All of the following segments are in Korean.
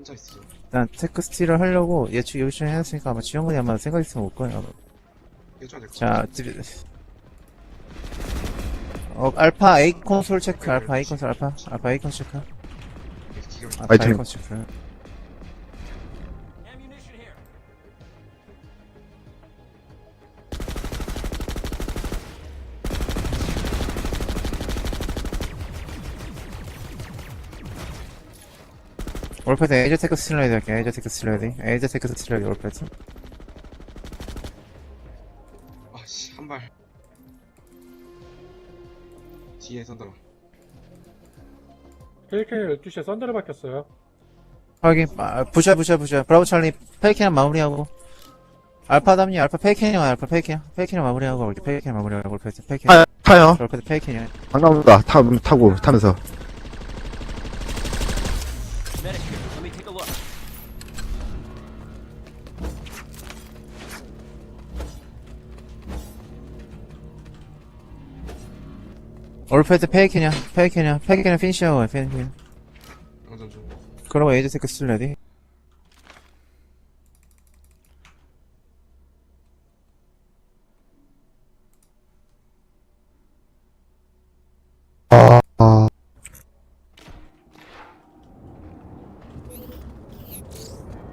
혼자 있으죠. 일단 테크 스틸을 하려고 예측 요청 해놨으니까 아마 지영군이 아마 생각 있으면 올 거예요. 아마. 해줘야 될것 자, 같아. 드- 어, 알파 A 콘솔 체크, 알파 A 콘솔, 알파, 알파 A 콘솔 체크, 기가 알파 A 아이템. 콘솔 체크. 올패드 에이저 테크 스틸러이드 할게, 에이저 테크 스틸러이드, 에이저 테크 스틸러이드 올패드. 아씨 한 발. 뒤에 선더라. 헬케 12시에 썬더를 박혔어요. 확인, 아, 부셔, 부셔, 부셔. 브라보 찰리, 페이키랑 마무리하고. 알파 담니, 알파 페이키랑 알파 페이키랑, 페이키랑 마무리하고, 이렇게 페이키랑 마무리하고, 올패드, 페이키. 타, 타요. 올패드 페이키랑. 안 나온다. 타, 타고, 타면서. 올패드 페이키냐, 페이키냐, 페이키냐 피니시하고, 페이키냐. 양전 중. 그러고 에이저 테크 스틸러이드. 아, 아.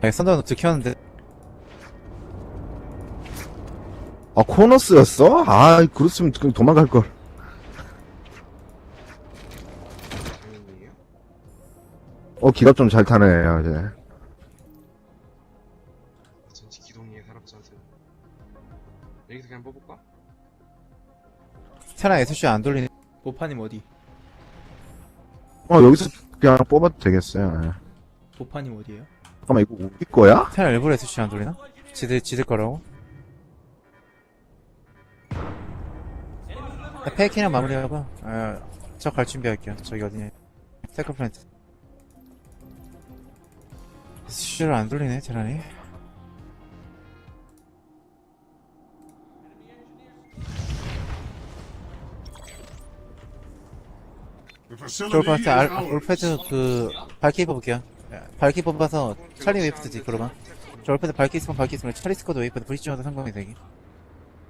아, 썬더 들켰는데. 아, 코너스였어? 아, 그렇으면 그냥 도망갈 걸. 장인이에요? 어, 기가 좀잘 타네, 이제. 전지 기동이에 사람지 않으세요. 여기서 그냥 뽑을까? 테라 SC 안 돌리네. 보파님 어디? 어, 여기서 그냥 뽑아도 되겠어요. 예. 보파님 어디에요? 잠깐만, 이거 우리 거야? 테라 일부러 SC 안 돌리나? 지들, 지들 거라고? 아, 페이키랑 마무리하고, 아, 저갈 준비할게요. 저기 어디냐. 테크 플랜트. SC를 안 돌리네, 테란이. 저 올파트, 알, 올패드 그, 밝기 뽑을게요. 예, 밝기 뽑아서, 찰리 웨이프트 디크로만. 저 올패드 밝기 있으면 밝기 있으면, 찰리 스쿼드 웨이프트 브리치마다 성공이 되기.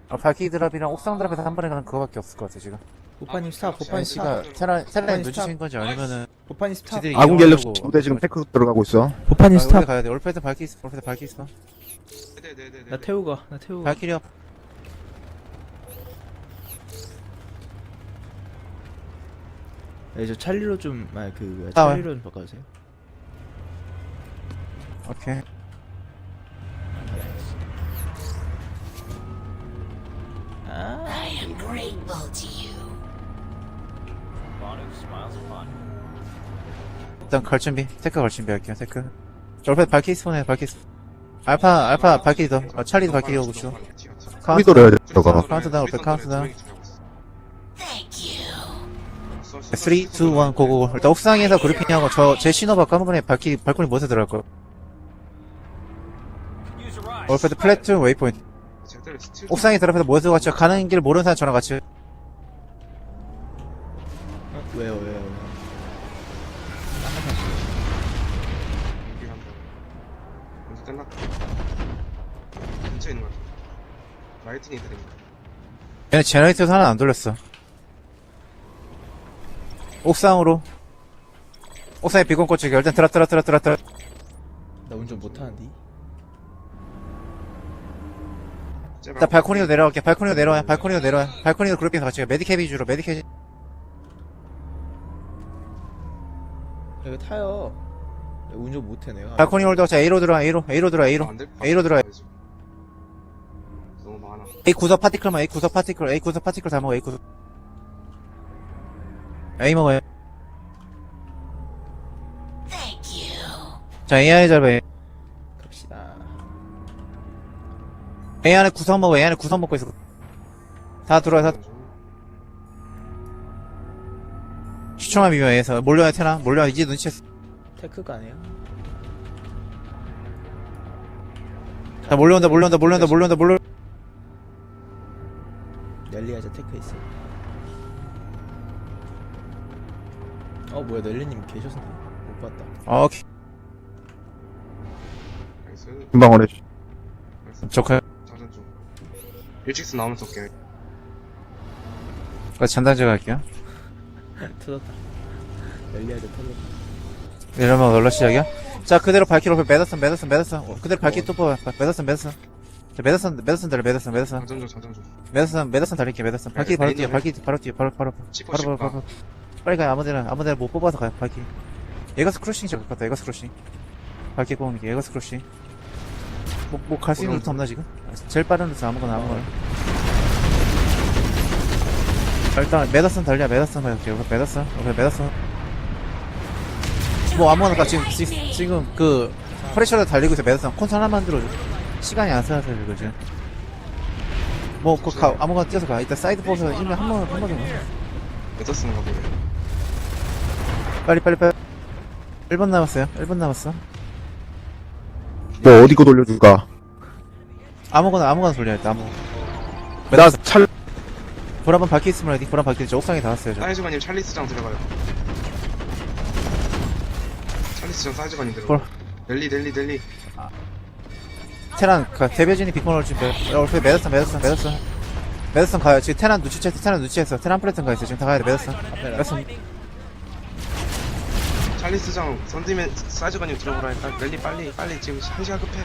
아, 밝기 드랍이랑 옥상 드랍에서 한 번에 가는 그거밖에 없을 것 같아, 지금. 보파님 스탑. 보파님 스탑. 씨가, 아니, 눈치챈 스탑. 건지 아니면은, 보파님 스탑. 지들이 아군 갤럭시 부대 지금 테크 들어가고 있어. 보파님 아, 우리 가야 돼. 올패드 밝기 있어, 올패드 밝기 있어. 네네네네. 나 태우고 가. 나 가. 발키리업. 네, 저 찰리로 좀, 아, 그, 나와요. 찰리로 좀 바꿔주세요. 오케이. 아, I am grateful to you. Bonu smiles upon you. 일단 갈 준비. 테크 갈 준비 할게요, 테크. 있으면 해, 밝기 있어. 알파, 알파 발키리 더. 아, 찰리도 발키리 오고 있어. 우리 돌아야 돼, 저거. 카운트 다운, 올패드 카운트 다운. Thank you. 3, 2, 1, 고고고. 일단 옥상에서 그리핑하고 저, 제 신호 바꿔 한 번에 발키, 발코니 못에 들어갈 rise. 올패드 플래트 웨이포인트. 스틸. 옥상에 들어가서 모여서 같이 가는 길 모르는 사람 저랑 같이. 어? 왜요, 왜요, 왜요? 여기 한 번. 먼저 끝났다. 근처에 있는 것 같아. 라이트닝 드립니다. 얘네 제너레이터 하나 안 돌렸어. 옥상으로. 옥상에 비건 꽂히기. 일단 들어, 들어, 들어, 들어, 들어. 나 운전 못하는데? 제발. 일단 발코니로 내려갈게. 발코니로 내려와. 발코니로 내려와. 발코니로 그룹에서 같이 가. 메디캡 위주로, 메디캡. 이거 타요. 나 운전 못해, 내가. 발코니 홀더. 자, A로 들어와. A로. A로 들어와. A로. 안 될것 같아. A로 들어와. 너무 많아. A 구석 파티클만. A 구석 파티클. A 구석 파티클 다 먹어. A 구석. A 먹어요. Thank you. 자, A 안에 잡아. A. 갑시다. A 안에 구석 먹어. A 안에 구석 먹고 있어. 다 들어와. 다. 시청함 비벼 A에서. 몰려야 테나? 몰려야 이제 눈치챘어. 테크가 아니에요? 자, 몰려온다. 몰려온다. 몰려온다. 몰려온다. 몰려. 넬리아자 테크 있어. 어, 뭐야, 넬리님 계셨네. 못 봤다. 아, 오케이. 금방 오래. 중 일직스 나오면서 올게 전단지 갈게요. 터졌다. 열리아드 터졌다. 이러면 놀러 시작이야? 자 그대로 발키로 매더슨 매더슨 매더슨. 어, 그대로 발키 또 뽑아 매더슨 매더슨. 자 매더슨 매더슨 달려 매더슨 매더슨. 장전 중 장전 중. 매더슨 매더슨 달릴게 매더슨. 발키 바로 뛰어 발키 바로 뛰어 바로 바로 바로 바로 바로. 빨리 가요 아무 데나 아무 데나 못 뽑아서 가요 발키. 에거스 크루싱 잡을 것 같다 에거스 크루싱. 발키 뽑는 게 에거스 크루싱 뭐 갈 수 있는 루트 없나 지금? 제일 빠른 루트 아무거나 아무거나 자, 일단 매더슨 달려 매더슨 갈게요 매더슨 오케이 매더슨 뭐 아무거나 가 지금 지, 지금 그 프레셔를 달리고 있어 매더슨 콘 하나만 들어줘. 시간이 안 써서 이거 지금. 뭐그 가 아무거나 뛰어서 가. 일단 사이드 포서 1명 한번한 번만 메더슨 가보래 빨리 빨리 빨리. 1분 남았어요. 1분 남았어 뭐 어디 거 돌려줄까? 아무거나 아무거나 돌려 일단 아무 나. 찰, 불 한번 밝히 있으면 불 한번 밝히 있죠 옥상에 다 왔어요 저. 사이즈관님 찰리스장 들어가요. 찰리스장 사이즈관님 볼. 들어가. 델리 델리 델리. 테란 가 데베진이 비콘을 준비. 얼핏 매더슨 매더슨 매더슨. 매더슨 가요. 지금 테란 눈치챘어 테란 눈치챘어. 테란 플래튼 가 있어. 지금 다 가야 돼 매더슨. 매더슨 찰리스장 선디맨 사이즈관님 들어보라 일단 델리 빨리 빨리 지금 한 시간 급해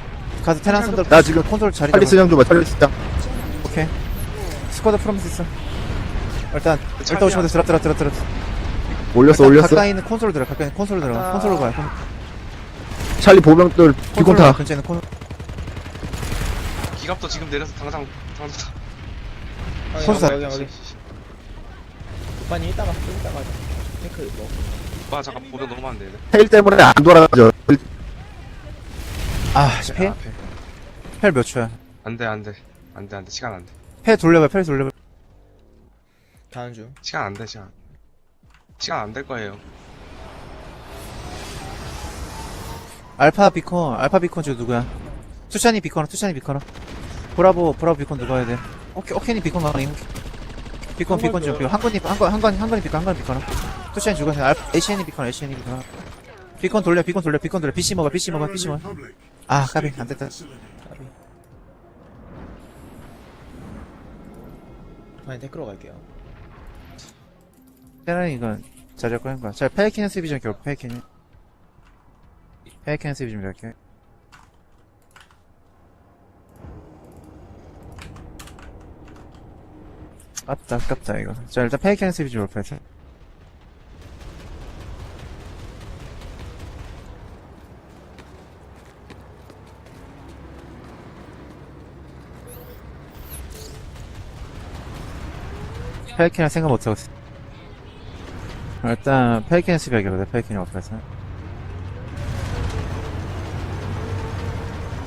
가서 테란 선들 나 지금 콘솔 자리 잡아 찰리스장 줘봐, 찰리스장. 오케이 스쿼드 프로미스 있어 일단 일단 찰리야. 오시면 돼 들어 들어 들어 들어 올렸어, 일단 올렸어. 가까이 있는 콘솔 들어 가까이 있는 콘솔 들어 콘솔로 가요 콘- 찰리 보병들 콘솔로 비콘타. 가, 근처에 있는 콘 기갑도 지금 내려서 당장 당장 손사. 여기 여기. 오빠님 이따가 좀 이따가 하자. 탱크 뭐. 와 잠깐 보도 너무 많은데 얘네. 테일 때문에 안 돌아가죠. 아, 패? 앞에 펠몇 초야? 안돼 안돼 안돼 안돼 시간 안돼 패 돌려봐, 패 돌려봐. 가는 중. 시간 안돼 시간 시간 안 될 거예요 알파 비콘, 알파 비콘 지금 누구야? 투샤니 비콘, 투샤니 비콘. 브라보, 브라보 비콘 누가 해야 돼? 오케이, 오케니 비콘 가능. 비콘, 비콘 좀, 비콘. 한건이, 한건, 한건, 한건이 비콘, 한건이 비콘. 투샤니 죽었어. 알, 에시엔이 비콘, 에시엔이 비콘. 비콘 돌려, 비콘 돌려, 비콘 돌려. PC 먹어, PC 먹어, PC 먹어. 아, 까비, 안 됐다. 오빠님 탱크로 갈게요. 테란이 이건 자작 거는 거야. 자, 페이키는 수비 좀 결국 페이키는. 페이키는 수비 좀 할게. 아깝다, 아깝다, 이거. 자, 일단 페이키는 수비 좀 올파해 서. 페이키는 생각 못하고 있어. 일단 수비 하기로 페이키는 올파해서.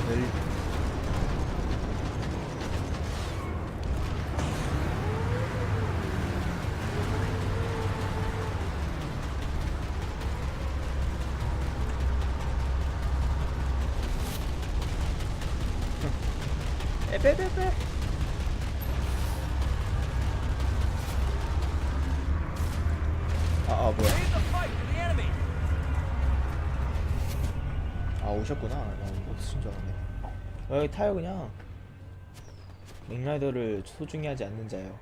열 어, 여기 타요 그냥. 맥라이더를 소중히 하지 않는 자요.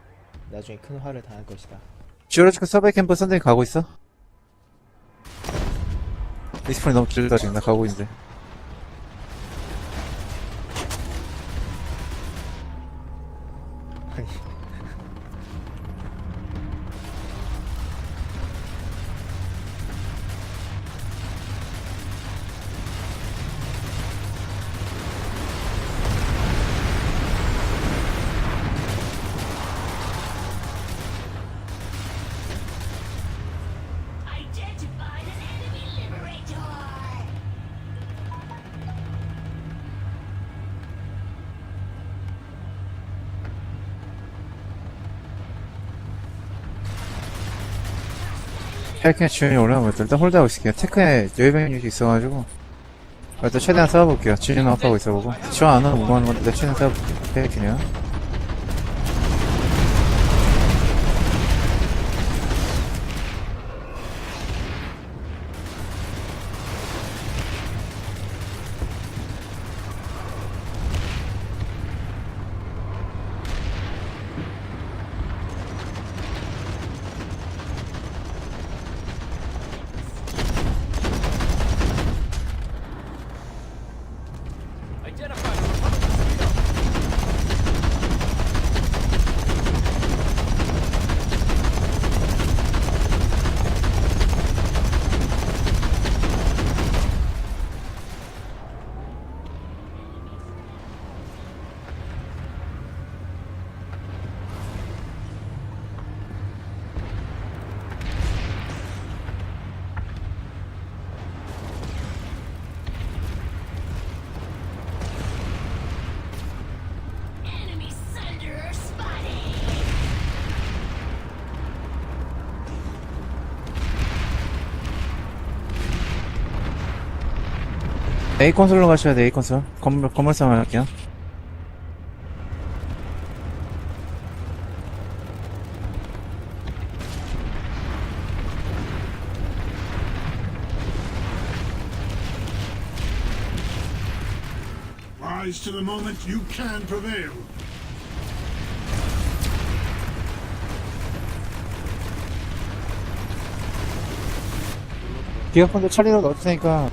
나중에 큰 화를 당할 것이다. 지오로지크 서베이 캠프 선생님 가고 있어? 리스폰이 너무 길다 지금 나 가고 있는데 페이키는 지원이 올라오면 일단 홀드하고 있을게요. 테크에 여유병 유지 있어가지고. 일단 최대한 싸워볼게요. 지원은 업하고 있어보고. 지원 안 하면 무거워하는 건데 최대한 싸워볼게요. 페이키네요 A 콘솔로 가셔야 돼 A 콘솔 건물 건물 상황 할게요 Rise to the moment you can prevail. 기가폰들 처리로 넣을 테니까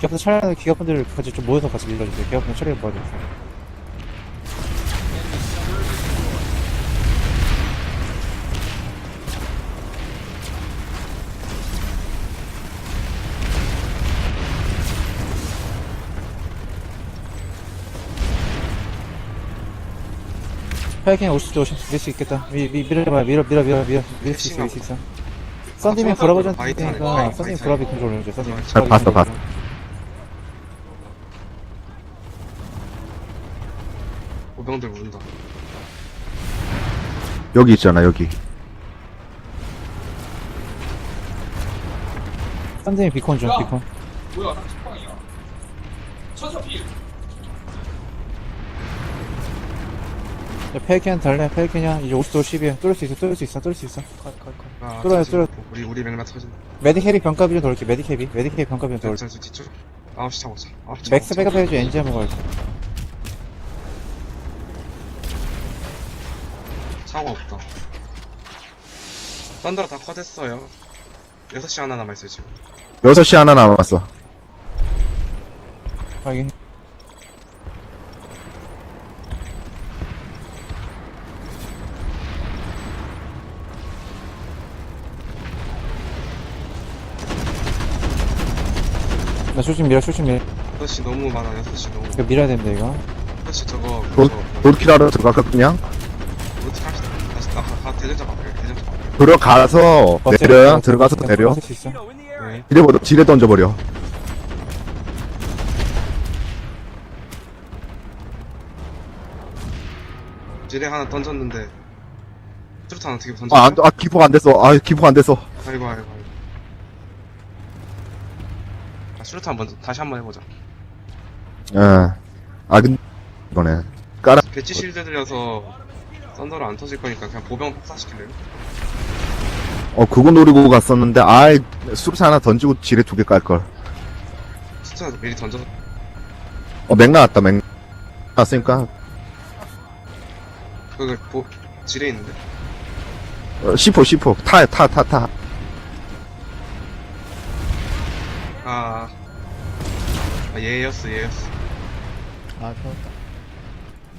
기가폰 처리하는 기가폰들 같이 좀 모여서 같이 밀어주세요 기가폰 처리를 모아주세요 파이킹 50도 50 밀수 있겠다 미, 미, 밀어봐 밀어 밀어 밀어 밀어 밀수 있어 밀수 있어 썬디맨 브라버전 화이트 하네. 테니까 썬디맨. 브라비 컨트롤 해줘 썬디맨 잘 봤어, 봤어. 보병들 모른다. 여기 있잖아, 여기. 썬디맨 비콘 좀 비콘 야, 페이켄 달래 페이켄이야 이제 50도 10이야 뚫을 수 있어 뚫을 수 있어 뚫을 수 있어 아, 뚫어요, 터지. 뚫어. 우리 우리 맥락 터진다. 메디캐리 병가비로 돌게 메디캐비 메디캐리 전수 뒤쪽. 9시 차고 자. 9시 차고 맥스 백업 해줘 엔지 한번 걸게 차고 없다. 썬더라 다 컷했어요. 6시 하나 남아있어요 지금. 6시 하나 남았어. 확인 나 쇼팅 밀어 쇼팅 밀어 6시 너무 많아 6시 너무. 이거 밀어야 됩니다 이거 6시 저거 로, 그거 로드킬하러 들어갈까, 그냥? 대전자 바꿔요. 대전자 바꿔요. 들어가서 내려, 들어가서 내려. 있어. 네. 지뢰, 버려- 지뢰 던져버려. 지뢰 하나 던졌는데 트루탄 어떻게 던졌어? 아, 안, 아, 기포가 안 됐어. 아, 기포가 안 됐어. 아이고 아이고 아이고. 아, 수류탄 먼저 다시 한번 해보자. 예. 아, 근, 이거네. 깔아. 배치 실드 들려서 썬더로 안 터질 거니까 그냥 보병 폭사시킬래요? 어, 그거 노리고 갔었는데, 아이, 수류탄 하나 던지고 지뢰 두 개 깔걸. 숫자 미리 던져서 어, 맥 나왔다, 맥. 나왔으니까, 그거 보 지뢰 있는데 어, C4, C4. 타, 타, 타, 타. 아, 아 얘였어 얘였어 아 좋았다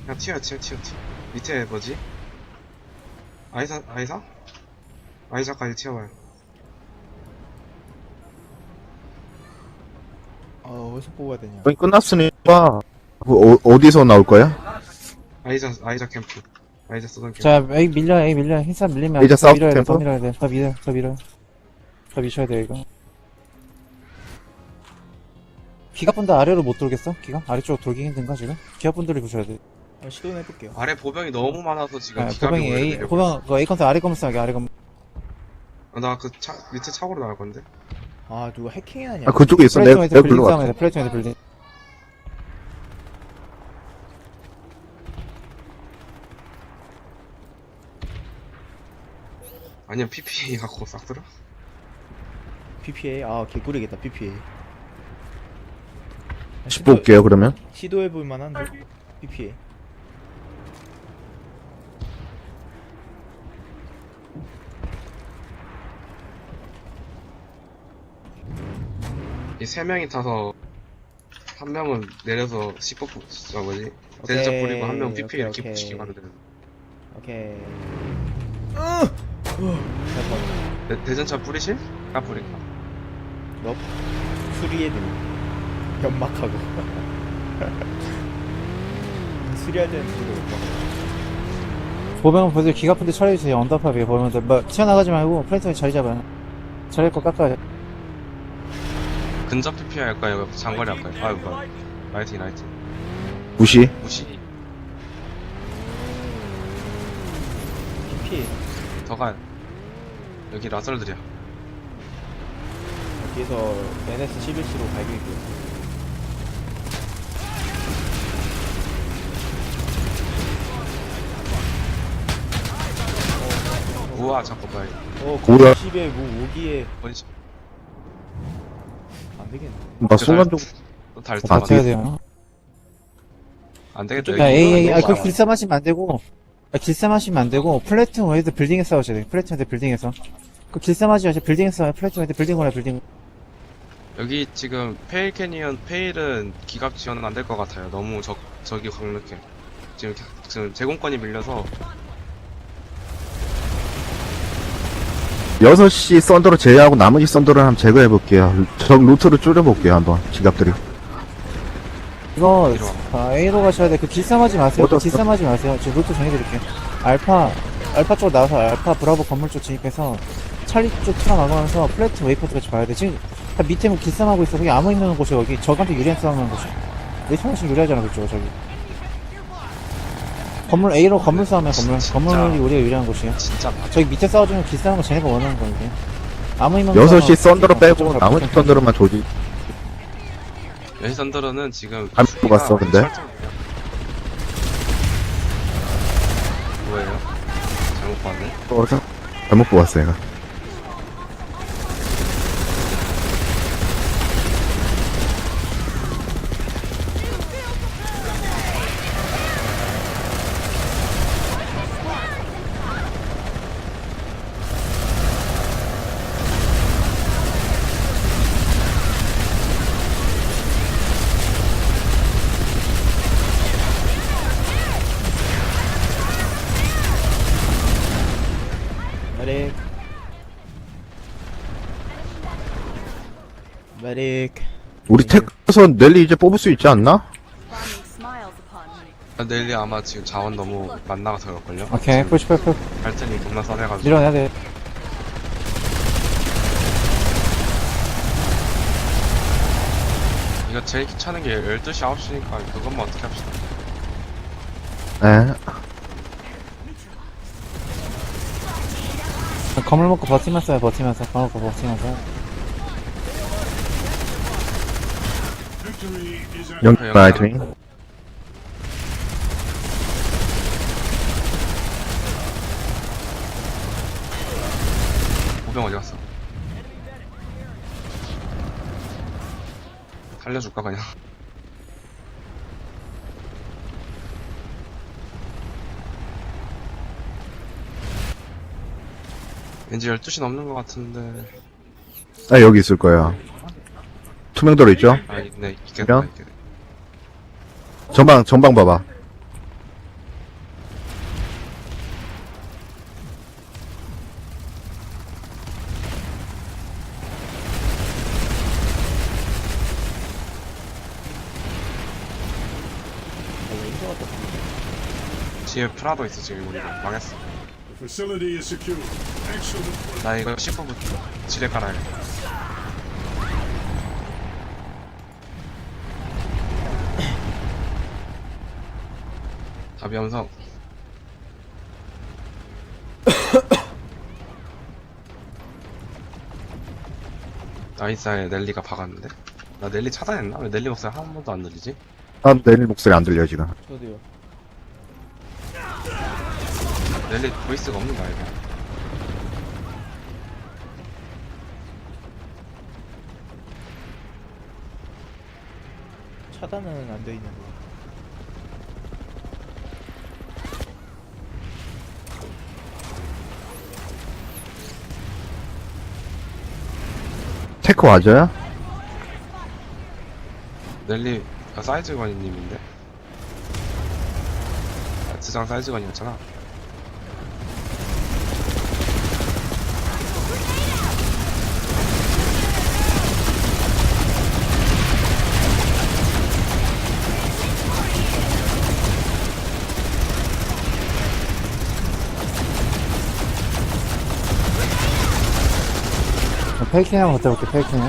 그냥 튀어 튀어 튀어 튀어 밑에 뭐지? 아이사 아이사? 아이사까지 튀어봐요 어 어디서 뽑아야 되냐 거의 끝났으니까, 그 어, 어디서 나올 거야? 아이자 아이자 캠프 아이자 쓰던 캠프 자 A 밀려 A 밀려 힘싸 밀리면 이제 더 사우스 밀어야 돼더 템포? 밀어야 돼더 밀어 더 밀어 더 미셔야 돼 이거 기가분들 아래로 못 돌겠어? 기가? 아래쪽으로 돌기 힘든가 지금? 기가분들이 부셔야 돼 어, 시도는 해볼게요. 아래 보병이 너무 많아서 지금 아, 보병이 A 보병 그 A 컨트 아래 검을 싸게 아래 검. 나그 차 밑에 차고로 나갈 건데? 아 누가 해킹해놨냐? 아, 그쪽에 있어. 내가, 내가 글로. 돼 플레이트메이트 빌딩. 아니면 PPA 갖고 싹 들어? PPA 아 개꿀이겠다 PPA 짚고 올게요, 그러면. 시도해볼 만한데 PPA 이 세 명이 타서 한 명은 내려서 C4 저 뭐지? 대전차 오케이, 뿌리고 한 명 PPA 오케이, 이렇게 오케이. 붙이기 하면 되는 오케이. 대, 대전차 뿌리실? 까 뿌릴까? 너 수리해드리 연막하고. 수리할 때는 수리 못봐 보병은 보세요 기가분들 처리해주세요. 언더팝이에요 보병들 뭐 튀어나가지 말고 플레이트메이트 자리 잡아요. 자리 거 깎아요 근접 PP 할까요? 장거리 할까요? 아이고 라이팅 라이트 무시? 무시. PP 더간 여기 라설들이야. 여기서 NS 11C로 발길게요. 우와 잠깐만. 어, 90에 뭐 5기에. 번식 되겠네 나 순간적으로 아, 버텨야 뒤에- 돼요. 안 되겠다 야, 에이, 에이, 아, 너무 그 많아. 길쌈 하시면 안 되고, 아, 길쌈 하시면 안 되고, 플래툰 웨이드 빌딩에서 싸우셔야 돼요. 플래툰 웨이드 빌딩에서. 그 길쌈 하지 마시고, 빌딩에서 싸워요. 플래툰 웨이드 빌딩 오라, 빌딩. 여기 지금 페일 캐니언 페일은 기갑 지원은 안 될 것 같아요 너무 적 적이 강력해 지금 지금 제공권이 밀려서 6시 썬더로 제외하고 나머지 썬더를 한번 제거해 볼게요. 적 루트를 줄여 볼게요, 한번. 지갑들이. 이거. 아, A로 가셔야 돼. 그 길쌈 하지 마세요. 그 어디, 길쌈 하지 마세요. 지금 루트 정해드릴게요. 알파, 알파 쪽 나와서 알파 브라보 건물 쪽 진입해서, 찰리 쪽 튀어나가면서 플래툰 웨이포트까지 봐야 돼. 지금, 다 밑에 뭐 길쌈하고 있어. 거기 아무 있는 곳이 여기, 적한테 유리한 싸움하는 곳이. 내 형식 유리하잖아, 그쪽, 저기. 건물 A로 건물 싸움이야, 건물. 진짜. 건물이 우리가 유리한 곳이야. 진짜 많아 저기 밑에 싸워주면 길싸는 거 쟤네가 원하는 이게. 아무 힘없는 6시 싸움, 썬더로 빼고 나머지. 썬더로만 조지. 여기 선더러는 지금 안 수비가 뽑았어, 근데? 설정이에요. 뭐예요? 잘못 봤네 어, 자- 잘못 뽑았어, 얘가. 메릭 메릭 우리 택에서 넬리 이제 뽑을 수 있지 않나? 아, 내일이 아마 지금 자원 너무 만나가서 그럴걸요? 오케이, 푸시, 푸시, 푸시. 발전이 겁나 싸대가지고 밀어내야 돼. 이거 제일 귀찮은 게 12시 9시니까 그것만 어떻게 합시다 에. 건물 먹고 버티면서 해, 버티면서. 건물 먹고 버티면서. 영, 영- 라이트닝. 보병 어디 갔어? 살려줄까 그냥 왠지 12시 넘는 것 같은데 아, 여기 있을 거야. 투명도로 있죠? 아 있네 있겠다 전방, 전방 봐봐. 뒤에 프라도 있어 지금 우리 망했어 the facility is secure. Excellent work. 나 이거 10분부터 지뢰 깔아야겠 함성 나이스에 넬리가 박았는데? 나 넬리 차단했나? 왜 넬리 목소리 한 번도 안 들리지? 아, 넬리 목소리 안 들려, 지금. 저도요 넬리 보이스가 없는 거 아니야? 차단은 안 돼 있는데 테크 와줘야? 넬리 아, 사이즈건님인데? 아, 지장 사이즈건이었잖아 페이킹 한번 버텨볼게, 페이킹.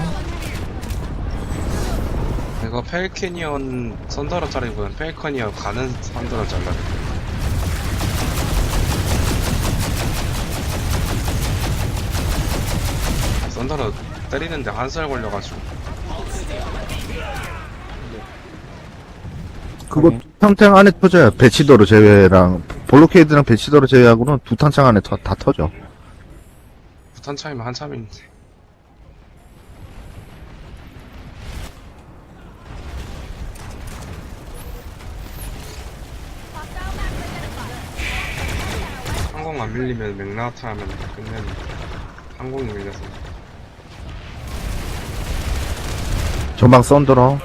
이거 펠캐니언 선더러짜리보단 펠커니언 가는 선더러 잘라야 선더러 때리는데 한살 걸려가지고 그거. 탕창 안에 터져요. 배치도로 제외랑, 볼로케이드랑 배치도로 제외하고는 두 탕창 안에 터, 다 터져. 턴 차이면 한참인데. 항공 안 밀리면 맥라타 하면 끝내는데 항공이 밀려서 전방 썬더러.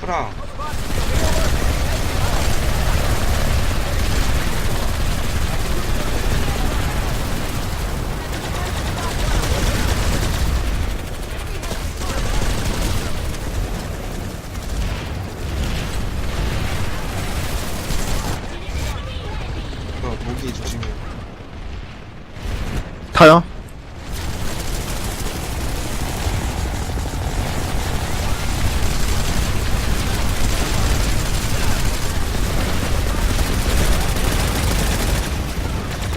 프라 그 모기 조심해 타요?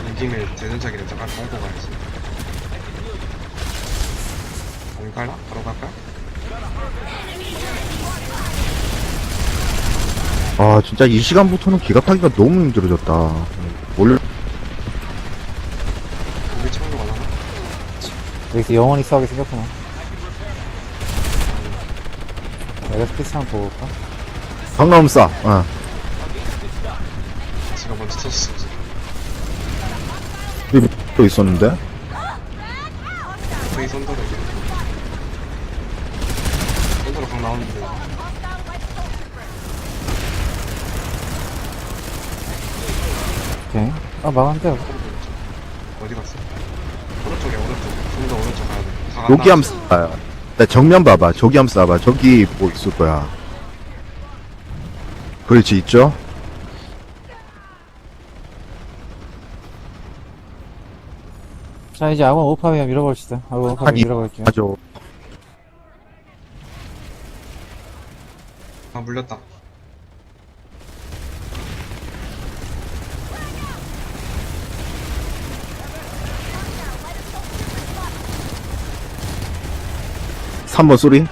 이 김에 대전차기를 잠깐 보고 가야지 안 갈라? 바로 갈까? 아, 진짜 이 시간부터는 기가 타기가 너무 힘들어졌다. 원래 우리? 여기서 영원히 싸우게 생겼구나. 내가 스피스 한번 보고 올까? 방나움 싸. 어. 제가 먼저 여기 또 있었는데? 저기 손더러 이게 손더러 강 나오는데 오케이. 아, 막았는데. 어디 갔어? 오른쪽에 오른쪽 좀더 오른쪽 가야 돼 다 여기 함 쏴요. 나 정면 봐봐. 저기 함 쏴봐. 저기 뭐 있을 거야. 그렇지, 있죠? 자, 이제 아군 오파웨어 밀어버립시다. 아군 아니, 밀어버릴게요. 맞아. 물렸다 삼번 소리?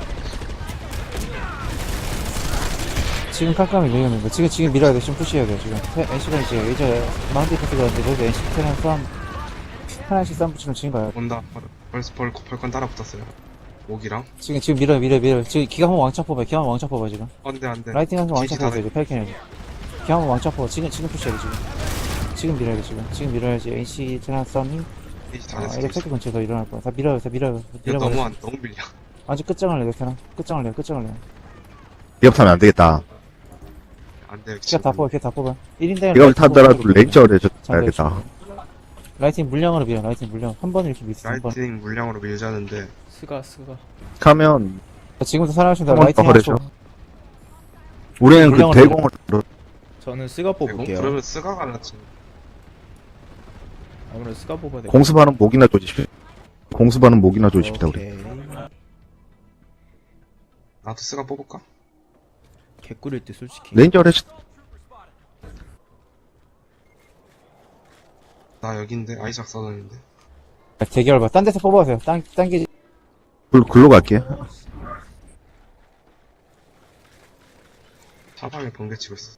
지금 깜깜이 밀렸는데. 지금, 지금 밀어야 돼. 지금 푸시해야 돼, 지금. NC가 이제, 이제, 마운트 패스 가는데, 저기 NC 테랑 싸움, 하나씩 싸움 붙이면 지금 가요. 온다 벌- 벌써 벌, 벌건 따라 붙었어요 모기랑 지금, 지금 밀어, 밀어, 밀어. 지금 기가 한번 왕창 뽑아. 기가 한번 왕창 뽑아, 지금. 안돼 안돼 라이팅 한번 왕창 뽑아, 이제. 펠켄이. 기가 한번 왕창 뽑아. 지금, 지금 푸시해야 돼, 지금. 지금 밀어야 돼, 지금. 지금 밀어야지. NC 다 아, 이제 팩트 근처에서 일어날 거야. 다 밀어요, 다 밀어요. 이거 너무. 안 너무 밀려 완전 끝장을 내, 테랑. 끝장을 내, 끝장을 내. 기업타면 안 되겠다. 안돼 기가 다 뽑아, 기가 다 뽑아. 1인당 기업을 타더라도 렌저를 해줘 야겠다. 라이팅 물량으로 밀어, 라이팅 물량. 한번 이렇게 밀어, 한 번. 라이팅 물량으로 밀자는데 스가 스가 가면 지금부터 살아가신다 한번 라이팅. 하시고. 우리는 그 대공을 저는 스가 뽑을게요 그러면 쓰가가 낫지 아무래도 스가 뽑아야 돼 공수반은 목이나 조집시다. 공수반은 목이나 조집시다 우리. 나도 쓰가 뽑을까? 개꿀일 때 솔직히 렌저를 해 나 여긴데 아이작 써놨는데 대결 봐. 딴 데서 뽑아보세요. 딴, 딴 게, 글, 글로 갈게. 사방에 번개 치고 있어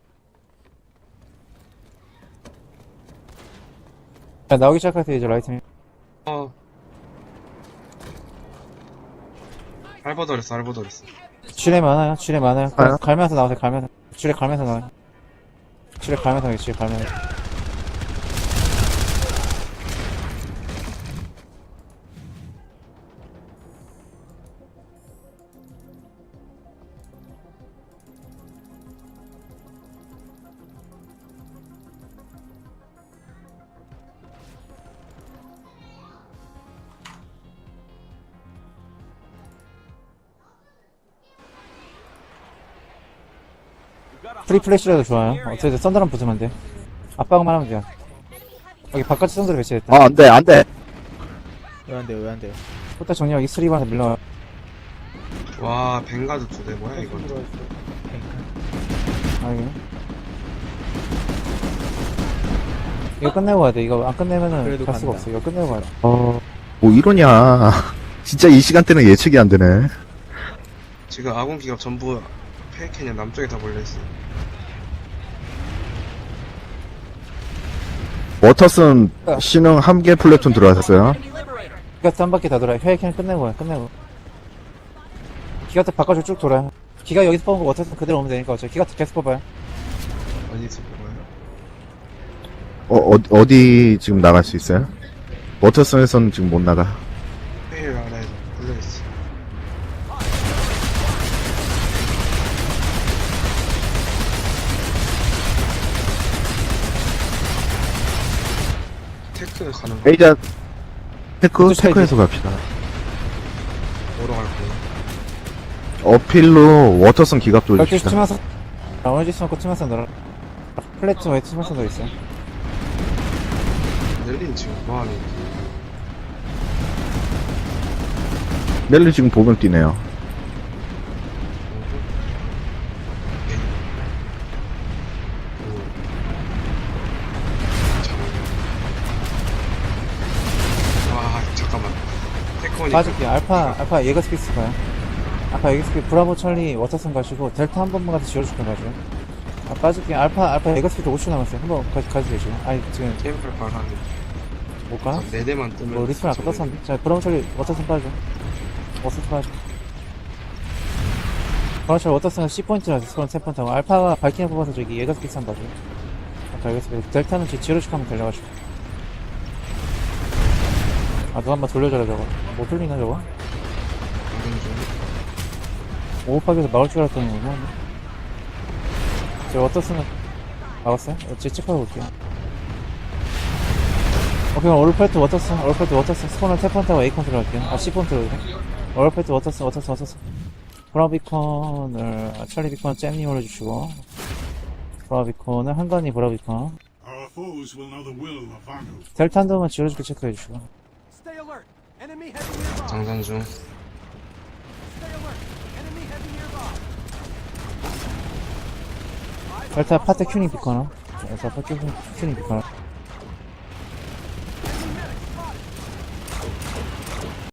자, 나오기 시작하세요, 이제 라이팅. 어 알버더랬어 알버더랬어 쥐레 많아요, 쥐레 많아요. 아요? 갈면서 나오세요, 갈면서. 쥐레 갈면서 나와요. 쥐레 갈면서 나와요, 쥐레 갈면서. 프리 플래시라도 좋아요. 어쨌든 썬더랑 붙으면 돼. 압박만 하면 돼요. 여기 바깥에 썬더를 배치했다. 아, 안 돼, 안 돼. 왜 안 돼요 왜 안 돼요 포타 정리하기 스리반에 밀려. 와 벵가드 두대 뭐야 이건 아, 이게. 이거 끝내고 가야 돼. 이거 안 끝내면은 그래도 갈 수가 간다. 없어. 이거 끝내고 가야 돼. 어, 뭐 이러냐. 진짜 이 시간대는 예측이 안 되네. 지금 아군 기갑 전부 페이케냐 남쪽에 다 몰려있어 워터슨 신흥 함께 플래툰 들어왔어요. 기가트 한 바퀴 다 돌아요. 혈액캔 끝내고, 끝내고. 기가트 바꿔줘 쭉 돌아요. 기가 여기서 뽑은 거 워터슨 그대로 오면 되니까 어차피 기가트 계속 뽑아요. 어디서 뽑아요? 어, 어, 어디 지금 나갈 수 있어요? 워터슨에서는 지금 못 나가. 아 에이자, 테크. 테크에서 갑시다. 뭐로 갈 거예요? 어필로 워터슨 기갑 이렇게 돌려줍시다. 치면서, 나머지 스모크 치면서 늘어. 플래트 웨이트 치면서 더 있어요. 넬린 지금 뭐하는 거지? 멜리 지금 보면 뛰네요. 테크원이 빠질게요. 알파, 알파 예거 스피스 가요. 알파 예거 스피스 브라보 찰리 워터슨 가시고, 델타 한 번만 가서 지워주고 가죠. 아, 빠질게요. 알파, 알파 예거 스피스 5초 남았어요. 한 번 가지, 가지 되죠. 아니, 지금 캠프를 발하는 못 가나? 네 대만 뜨면 뭐 리스폰 아까 떴었는데 자 브라운 처리 워터슨 빠져 워터슨 빠져 브라운 처리 워터슨은 C포인트라서 스폰 3포인트 하고 알파가 발키나 뽑아서 저기 예가 스피스 한번 봐줘 아까 알겠습니다 델타는 제 지로식 하면 달려가지고 아 누가 한번 돌려줘라 저거. 못 돌리나 저거? 방금 중 오버팍에서 막을 줄 알았더니 뭐 하네. 저 워터슨은 막았어요? 어, 제 체크하고 올게요. 오케이 그럼 올팔트 워터슨 올팔트 워터슨 스포너 태펀트하고 A컨트로 할게요. 아 C펀트로 이거 올팔트 워터슨 워터슨 워터슨 브라비콘을 아, 찰리 비콘 잼님 올려주시고. 브라비콘을 한간이 브라비콘. Our foes will know the will of Vangu. 델타 한 대만 지워줄게 체크해주시고 Stay alert. Enemy heavy nearby. 장전 중 Stay alert. Enemy heavy nearby. 델타 파트 큐닝 비콘 델타 파트 큐닝 비콘